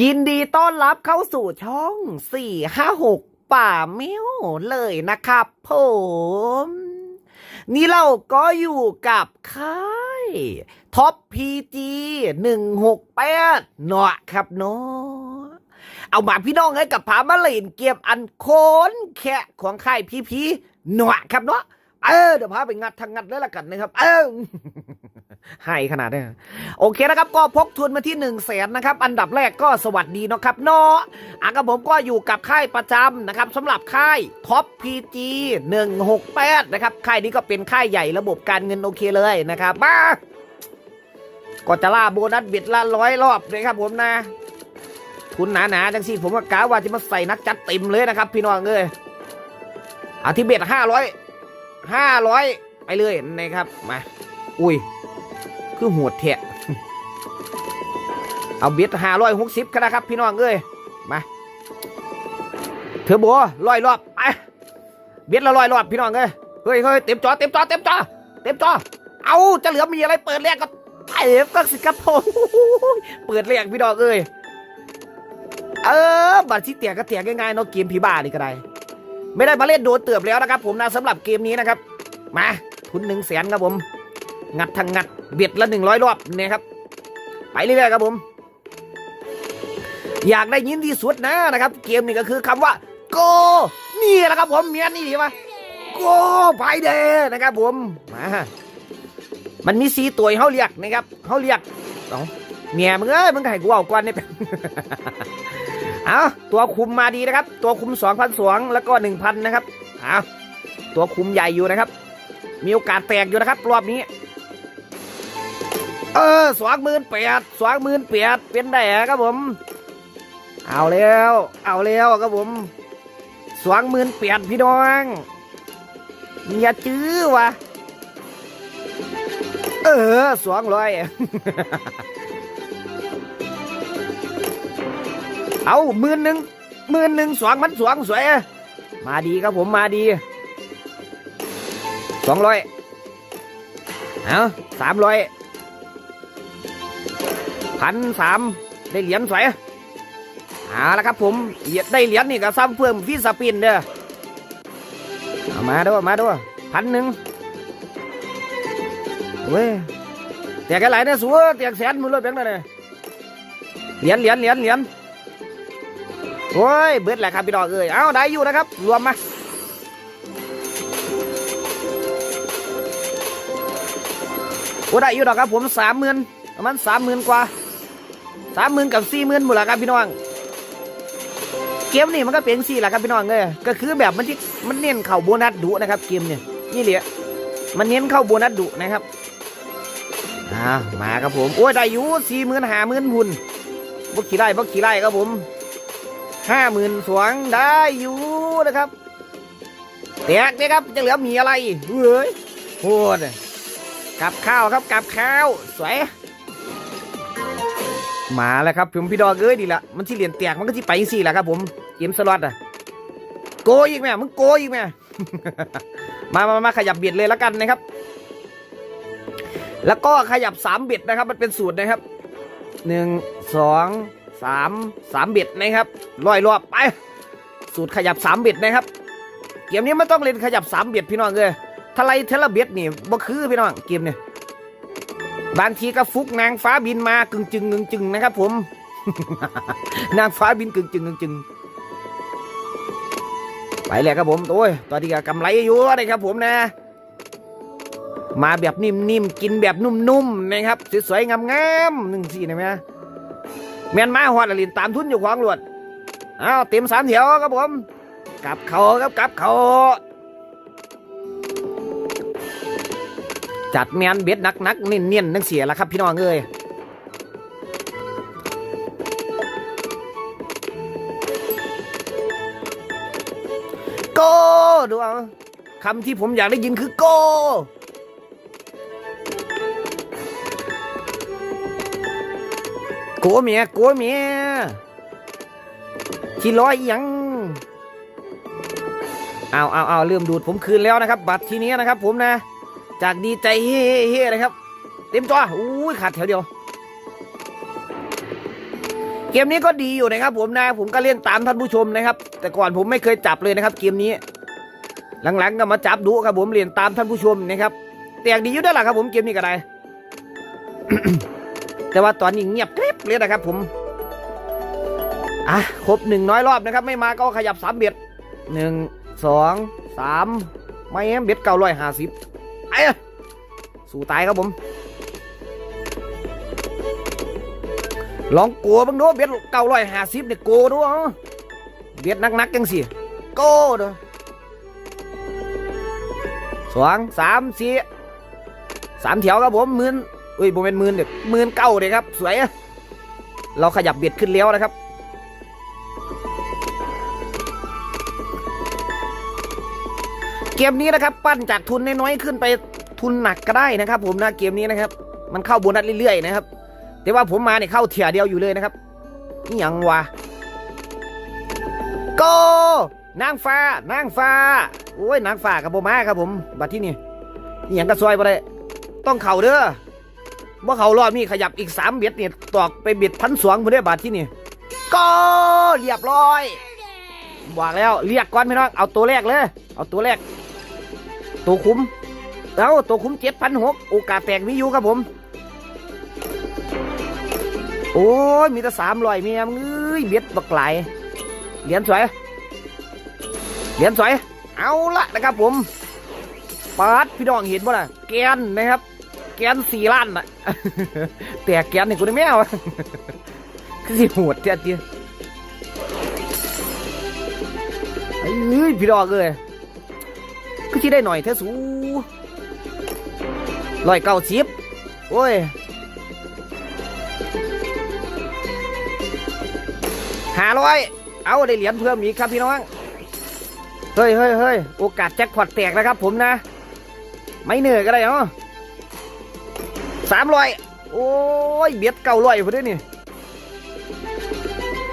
ยินดีต้อนรับเข้าสู่ช่อง 456 ป่าเมียวเลยนะครับผม นี่เราก็อยู่กับค่ายท็อปพีจี168เนาะครับเนาะเอามาพี่น้องให้กับพามาเล่นเก็บอันโคนแค่ของค่ายพีพีเนาะครับเนาะเออเดี๋ยวพาไปงัดทางงัดเลยละกันนะครับ เออ ให้ขนาดนี้โอเคนะครับก็พกทุนมาที่1นึ่งแสนนะครับอันดับแรกก็สวัสดีเนาะครับเนาะอะกับผมก็อยู่กับค่ายประจำนะครับสำหรับค่ายท็อปพีจีหนึ่งหกแปดนะครับค่ายนี้ก็เป็นค่ายใหญ่ระบบการเงินโอเคเลยนะครับมาก็จะล่าโบนัสเบิดละร้อยรอบเลยครับผมนะ ทุนหนาๆจังสิผมก็กะว่าจะมาใส่นักจัดเต็มเลยนะครับพี่น้องเอ้ยอาทิเบ็ดห้าร้อยห้าร้อยไปเลยนะครับมาอุ้ย คือโหดแทะเอาเบ็ดห้าร้อยหกสิบกันนะครับ พี่น้องเอ้ยมาเทอร์โบร้อยรอบไปเบ็ดละร้อยรอบพี่น้องเอ้ยเฮ้ยเฮ้ยเต็มจอเต็มจอเต็มจอเต็มจอเอาจะเหลือมีอะไรเปิดแรกก็ไอ้ก็สิครับผมเปิดแรกพี่น้องเอ้ยเออบัตรที่เตียก็เตียง่ายๆเนาะเกมผีบ้านี่ก็ได้ไม่ได้มาเล่นโดนเตือบแล้วนะครับ ผมนะสำหรับเกมนี้นะครับ มาทุนหนึ่งแสนครับผม งัดทางงัดเบียดละหนึ่งร้อยรอบเนี่ยครับไปเรื่อยๆครับผม อยากได้ยินที่สุดนะนะครับ เกมนี้ก็คือคำว่าโกนี่แหละครับผมเมียนี่ดีปะโกไปเดนะครับผมมามันมีสีตัวห้เขาเรียกนะครับเขาเรียกเอาเมียมึงเอ้ยมึงก็ให้กูเอาก่อนเนี่ยเอาตัวคุมมาดีนะครับ ตัวคุม2 0 0 2แล้วก็1,000นะครับเอาตัวคุมใหญ่อยู่นะครับ มีโอกาสแตกอยู่นะครับ รอบนี้ เออสองหมื่นแปดสองหมื่นแปดเป็นได้ครับผม เอาแล้ว เอาแล้วครับผมสองหมื่นแปดพี่น้องอย่าจื้อวะเออสองร้อยเอาหมื่นหนึ่งหมื่นหนึ่งสองพันสองสวย มาดีครับผมมาดีสองร้อยเอาสามร้อย พันสามได้เหรียญสวยเอาละครับผมเหรียญได้เหรียญนี่ก็ซ้ำเพิ่มพี่สปินเด้อเอามาด้วยมาด้วยพันหนึ่งเว้ยแตกกันหลายเนี่ยสัวแตกแสนมือเลยเป็นไงเนี่ยเหรียญเหรียญเหรียญเหรียญโอ้ยเบิดแหละครับพี่ดอกเอ้ยเอาได้อยู่นะครับ รวมมาโอ้ได้อยู่ดอกครับผมสามหมื่นประมาณสามหมื่นกว่า สามหมื่นกับสี่หมื่นหมดล้วครับพี่น้อง เกมนี่มันก็เป็นสี่แหละครับพี่น้องเลยก็คือแบบมันที่มันเน้นเข้าโบนัสดุนะครับเกมเนี่ยนี่เหลียมันเน้นเข้าโบนัสดุนะครับอ่ามาครับผมโอ้ยได้อยู่สี่หมื่นห้าหมื่นหุ่นบกขี่ไล่บกขี่ไล่ครับผมห้าหมื่นสวงได้อยู่นะครับแตกเนี่ยครับจะเหลือมีอะไรเฮ้ยโหดกับข้าวครับกับข้าวสวย มาแล้วครับผมพี่ดอกเอ้ยดีละมันที่เหรียญแตกมันก็ที่ไปสี่แหละครับผมเกมสล็อตอะโกอีกไหมมึงโกอีกไหมมามามาขยับเบียดเลยแล้วกันนะครับ แล้วก็ขยับสามเบ็ดนะครับ มันเป็นสูตรนะครับหนึ่งสองสามสามเบ็ดนะครับร้อยรอบไปสูตรขยับสามเบ็ดนะครับเกมนี้ไม่ต้องเล่นขยับสามเบ็ดพี่น้องเลยทลายเทเลเบียดนี่บ่คือพี่น้องเกมเนี่ย บางทีก็ฟุกนางฟ้าบินมากึ่งจึงกึ่งจึงนะครับ ผม นางฟ้าบินกึ่งจึงกึ่งจึงไปเลยครับผมโอ้ยตอนนี้ก็กำไรอยู่นะครับผมนะ มาแบบนิ่มๆกินแบบนุ่มๆนะครับสวยๆงามๆหนึ่งสี่นะแม่แมนมาหอดอลินตามทุนอยู่ของหลวดอ้าวเต็มสามแถวครับผมกลับเขาครับกลับเขา จัดแมนเบ็ดนักนักเนียนเนียนนังเสียแล้วครับพี่น้องเอ้ยโกดูเอาคำที่ผมอยากได้ยินคือโกโกเมียโกเมียที่ร้อยอยังเอาเอาเอาเริ่มดูดผมคืนแล้วนะครับ บัตรทีนี้นะครับผมนะ จากดีใจเฮ้เฮ้นะครับ เต็มจออุ้ยขาดแถวเดียว เกมนี้ก็ดีอยู่นะครับ ผมนะผมก็เล่นตามท่านผู้ชมนะครับ แต่ก่อนผมไม่เคยจับเลยนะครับ เกมนี้ หลังๆก็มาจับดูครับ ผมเรียนตามท่านผู้ชมนะครับแต่อย่างดีอยู่ได้หละครับ ผมเกมนี้ก็ได้แต่ว่าตอนนี้เงียบกริบเลยนะครับ ผมอะครบหนึ่งน้อยรอบนะครับ ไม่มาก็ขยับสามเบ็ดหนึ่งสองสามไม่แอมเบ็ดเก้าร้อยห้าสิบ สู้ตายครับผม ลองโกบังดูเบ็ดเก้าร้อยห้าสิบเนี่ยโกดูเอาเบ็ดนักๆจังสิโกเด้อสองสามสี่สามแถวครับผมหมื่นเอ้ยผมเป็นหมื่นเด็กหมื่นเก้าเลยครับ สวยอะเราขยับเบ็ดขึ้นแล้วนะครับเกมนี้นะครับ ปั้นจากทุนน้อยๆขึ้นไป ทุนหนักก็ได้นะครับ ผมนะเกมนี้นะครับ มันเข้าโบนัสเรื่อยๆนะครับ แต่ว่าผมมาเนี่ยเข้าเถี่ยเดียวอยู่เลยนะครับนี่ยังวะโกนางฟ้านางฟ้าโอ้ยนางฟ้ากับโบมาครับผมบัดที่นี่นี่ยังกระซอยบ่ได้ต้องเข่าเด้อว่าเข่ารอบนี้ขยับอีกสามเบ็ดเนี่ยตอกไปเบ็ดพันสองผมได้บาทที่นี่ก็เรียบร้อยบอกแล้วเรียกก่อนพี่น้องเอาตัวแรกเลย เอาตัวแรก ตัวคุ้ม เอาตัวคุ้มเจ็ดพันหกโอกาสแตกมีอยู่ครับผม โอ้ย มีแต่สามร้อยเมียมงเอ้ยเบ็ดบักไหลเหรียญสวยเหรียญสวย เอาละนะครับผมปาดพี่น้องเห็นบ่ล่ะ แกนนะครับ แกนสี่ล้านน่ะแต่แกนนี่กูได้แมวคือสิโหดเจ้าจีเอ้ยพี่น้องเอ้ยก็ที่ได้หน่อยเท่าสู ร้อยเก้าสิบโอ้ยหาร้อยเอาได้เหรียญเพิ่มอีกครับพี่น้อง เฮ้ยเฮ้ยเฮ้ยโอกาสแจ็คพอตแตกนะครับผมนะ ไม่เหนื่อยก็ได้เนาะสามร้อยโอ้ยเบียดเก้าร้อยพอดีนี่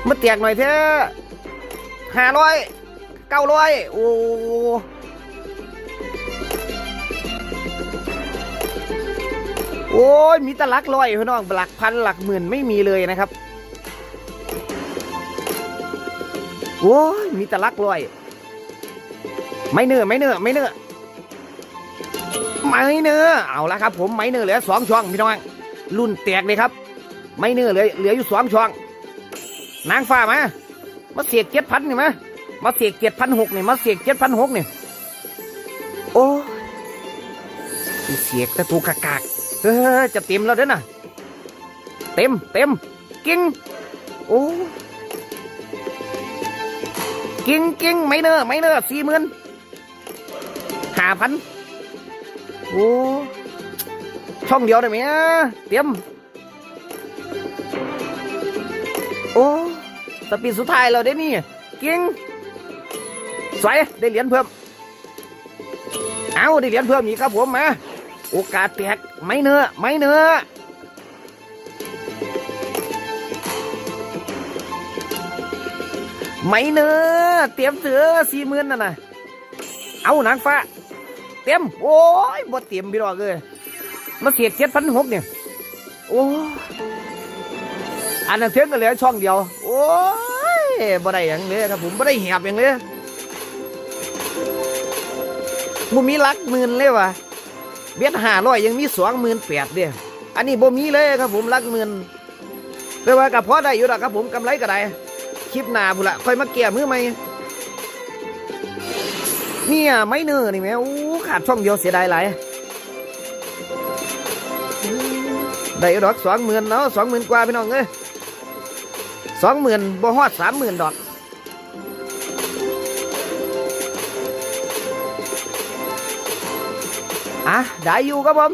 มาแตกหน่อยเถอะห้าร้อยเก้าร้อยโอ้ โอ้ยมีต่หลักร้อยพี่น้องหลักพันหลักหมื่นไม่มีเลยนะครับโอ้ยมีต่ลักลอย ไม่เนื้อไม่เนื้อไม่เนื้อไม่เนื้อเอาละครับ ผมไม่เนื้อเหลือสองช่องพี่น้องรุ่นแตกเลยครับ ไม่เนื้อเหลือเหลืออยู่สองช่องนางฟ้ามามาเสียกเจ็ดพันนี่มามาเสียกเจ็ดพันหกนี่มาเสียกเจ็ดพันหกนี่โอ้เสียกต่ถูกกากาก เฮ้จะเต็มแล้วเด้อน่ะ เต็มเต็มกิ้งโอ้กิ้งกิ้งไม่เนอไม่เนอสี่หมื่นห้าพันโอ้ช่องเดียวได้ไหมเตรียมโอ้สปีดสุดท้ายเราได้นี่กิ้งสวยได้เหรียญเพิ่ม เอาได้เหรียญเพิ่มอีกครับผมมา โอกาสแตกไม่เนื้อไม่เนื้อไม่เนื้อเตรียมเสือสี่หมื่นน่ะนะเอานางฟ้า เตรียมโอ้ยบ่เตรียมพี่น้องเลยมาเสียเจ็ดพันหกเนี่ยโอ้อันนั้นเทียงกันเลือช่องเดียว โอ้ยบ่ได้อย่างเลยครับผมบ่ได้เหียบอย่างเลยบ่มีหลักหมื่นเลยวะ เบียดห้าร้อยยังมีสองหมื่นแปดเดียอันนี้บ่มีเลยครับผมหลักหมื่นแต่ว่ากับพอได้อยู่ดอกครับผมกำไรก็ได้คลิปหน้าบุละค่อยมาเกี่ยมือไหมเนี่ยไม่เนื้อนี่แม่โอ้ขาดช่องเดียวเสียดายหลายได้ดอกสองหมื่นเนาะสองหมื่นกว่าพี่น้องเอ้ยสองหมื่นบ่ฮอดสามหมื่นดอก อะได้อยู่ครับผม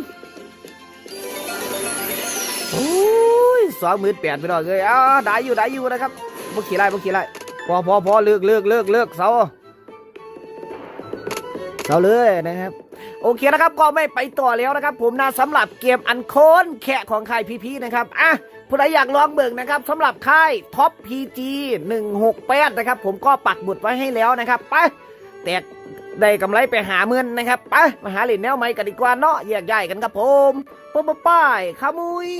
โอ้ยสองหมื่นแปดพี่น้องเอ้ยอ่าได้อยู่ได้อยู่นะครับบ่ขี่ไล่บ่ขี่ไล่พอพอพอเลิกเลิกเลิกเลิกเสาเสาเลยนะครับ โอเคนะครับก็ไม่ไปต่อแล้วนะครับ ผมนะสำหรับเกมอันโคนแค่ของค่ายพีพีนะครับอะผู้ใดอยากลองเบิ่งนะครับสำหรับค่ายท็อปพีจีหนึ่งหกแปดนะครับ ผมก็ปักบุดไว้ให้แล้วนะครับไปแต่ ได้กำไรไปหาเงินนะครับไปมาหาเหรียญแนวใหม่กันดีกว่าเนาะแยกย้ายกันครับผมปุ๊บป้ายขามุย